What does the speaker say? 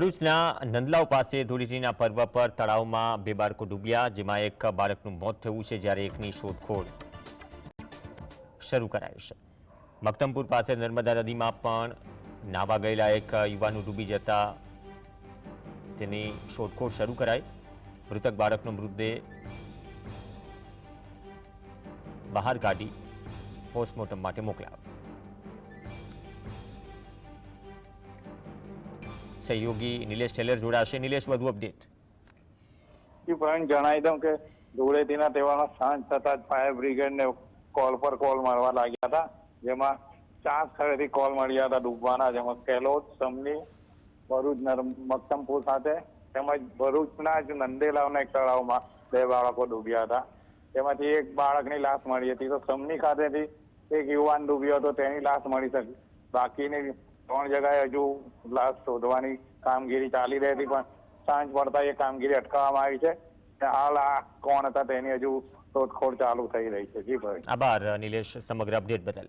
ભરૂચના નંદલાવ પાસે ધૂળેટીના પર્વ પર તળાવમાં બે બાળકો ડૂબ્યા, જેમાં એક બાળકનું મોત થયું છે જ્યારે એકની શોધખોળ શરૂ કરાઈ છે. મક્તમપુર પાસે નર્મદા નદીમાં પણ નાવા ગયેલા એક યુવાનું ડૂબી જતા તેની શોધખોળ શરૂ કરાઈ. મૃતક બાળકનો મૃતદેહ બહાર કાઢી પોસ્ટમોર્ટમ માટે મોકલાયો. સહયોગી નિલેશ ટેલર જોડાશે. નિલેશ, વધુ અપડેટ જણાવી દઉં કે ધૂળેટીના તહેવારનો સાંજ થતા જ ફાયર બ્રિગેડને કોલ પર કોલ મળવા લાગ્યા હતા. જેમાં ચાર સ્થળેથી કોલ મળ્યા હતા ડૂબવાના, જેમાં કેલોદ સમની ભરૂચ મક્તમપુર સાથે, તેમજ ભરૂચના જ નંદેલાવના એક તળાવમાં બે બાળકો ડૂબ્યા હતા. તેમાંથી એક બાળકની લાશ મળી હતી. તો સમની ખાતેથી એક યુવાન ડૂબ્યો હતો. તેની લાશ મળી શકી. બાકીની ત્રણ જગાએ હજુ લાશ શોધવાની કામગીરી ચાલી રહી હતી, પણ સાંજ પડતા એ કામગીરી અટકાવવામાં આવી છે હાલ આ કોણ હતા તેની હજુ શોધખોળ ચાલુ થઈ રહી છે. જી ભાઈ. આભાર, નિલેશ, સમગ્ર અપડેટ બદલ.